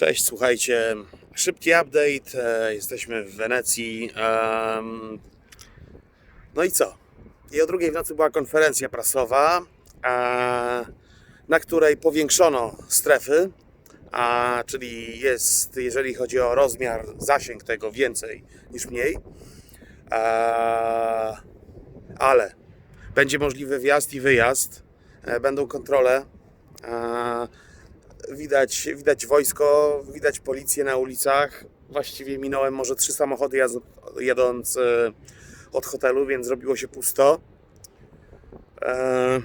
Cześć, słuchajcie. Szybki update. e, Jesteśmy w Wenecji. No i co? I o drugiej w nocy była konferencja prasowa, e, na której powiększono strefy, czyli jest, jeżeli chodzi o rozmiar, zasięg tego więcej niż mniej. E, ale będzie możliwy wjazd i wyjazd, będą kontrole. Widać, widać wojsko, widać policję na ulicach. Właściwie minąłem może trzy samochody jadąc e, od hotelu, więc zrobiło się pusto. E,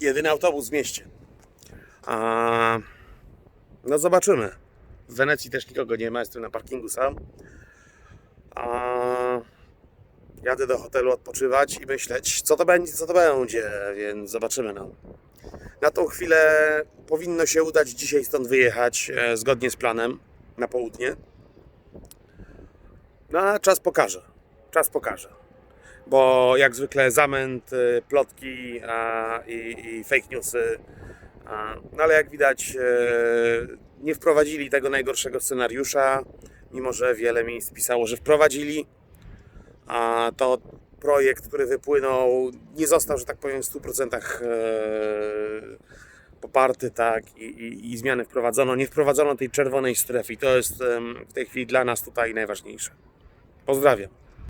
jedyny autobus w mieście. A, no zobaczymy. W Wenecji też nikogo nie ma, jestem na parkingu sam. A, jadę do hotelu odpoczywać i myśleć, co to będzie, co to będzie, więc zobaczymy. No. Na tą chwilę powinno się udać dzisiaj stąd wyjechać e, zgodnie z planem na południe. No a czas pokaże. Czas pokaże. Bo jak zwykle zamęt, e, plotki a, i, i fake newsy. A, no ale jak widać, e, nie wprowadzili tego najgorszego scenariusza, mimo że wiele miejsc pisało, że wprowadzili. A to projekt, który wypłynął, nie został, że tak powiem, w 100% e, poparty, tak, i, i, i zmiany wprowadzono. Nie wprowadzono tej czerwonej strefy i to jest w tej chwili dla nas tutaj najważniejsze. Pozdrawiam.